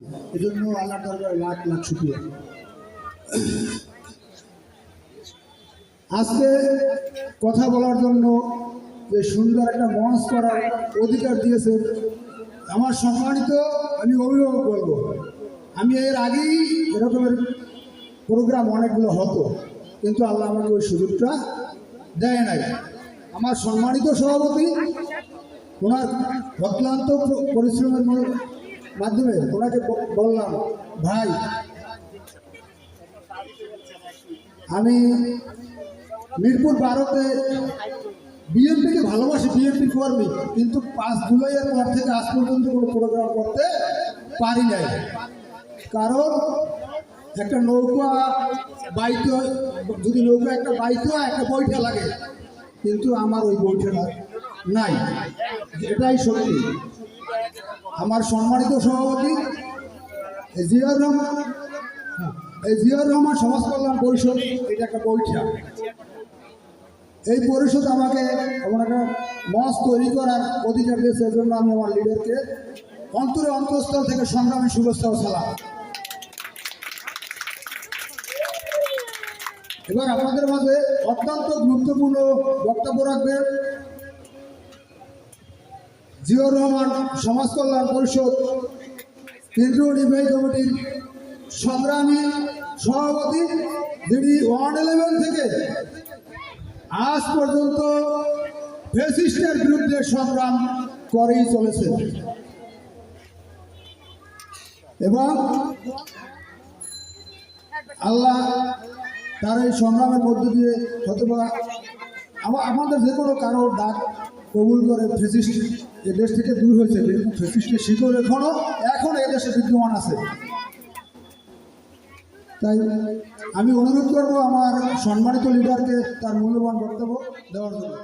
এজন্য আল্লাহ দরবারে লাখ লাখ শুক্রিয়া। আজকে কথা বলার জন্য যে সুন্দর একটা মঞ্চ করার অধিকার দিয়েছে আমার সম্মানিত আমি অভিভাবক বলব, আমি এর আগেই এরকমের প্রোগ্রাম অনেকগুলো হতো, কিন্তু আল্লাহ আমাকে ওই সুযোগটা দেয় নাই। আমার সম্মানিত সভাপতি, ওনার অক্লান্ত পরিশ্রমের মাধ্যমে ওনাকে বললাম, ভাই, আমি মিরপুর বারোতে বিএনপিকে ভালোবাসি, বিএনপি কর্মী, কিন্তু পাঁচ জুলাইয়ের পর থেকে আজ পর্যন্ত কোনো প্রোগ্রাম করতে পারি নাই। কারণ একটা নৌকা বাইতে যদি নৌকা একটা বাইতে হয়, একটা বইটা লাগে, কিন্তু আমার ওই বইটা নাই। এটাই সত্যি। আমার সম্মানিত সভাপতি এই রহমান হ্যাঁ, এই জিয়াউর রহমান সমাজ কল্যাণ পরিষদ এটা একটা বৈঠা এই পরিষদ আমাকে আমার একটা মঞ্চ তৈরি করার অধিকার দিয়েছে এজন্য আমি আমার লিডারকে অন্তরে অন্তঃস্থল থেকে সংগ্রামী শুভেচ্ছা ও সালাম। এবার আপনাদের মাঝে অত্যন্ত গুরুত্বপূর্ণ বক্তব্য রাখবেন জিয়র রহমান সমাজ কল্যাণ পরিষদ, কেন্দ্রীয় নির্বাহী কমিটির সংগ্রামী সভাপতি, যিনি ওয়ান ইলেভেন থেকে আজ পর্যন্ত ফেসিস্টের বিরুদ্ধে সংগ্রাম করেই চলেছে এবং আল্লাহ তার এই সংগ্রামের মধ্য দিয়ে হয়তোবা আমাদের যে কোনো কারোর ডাক কবুল করে ফেসিস্ট এদেশ থেকে দূর হয়েছে কিন্তু ফেসিস্টের শিকড় এখনও এখন এদেশে বিদ্যমান আছে। তাই আমি অনুরোধ করব আমার সম্মানিত লিডারকে তার মূল্যবান বক্তব্য দেওয়ার জন্য।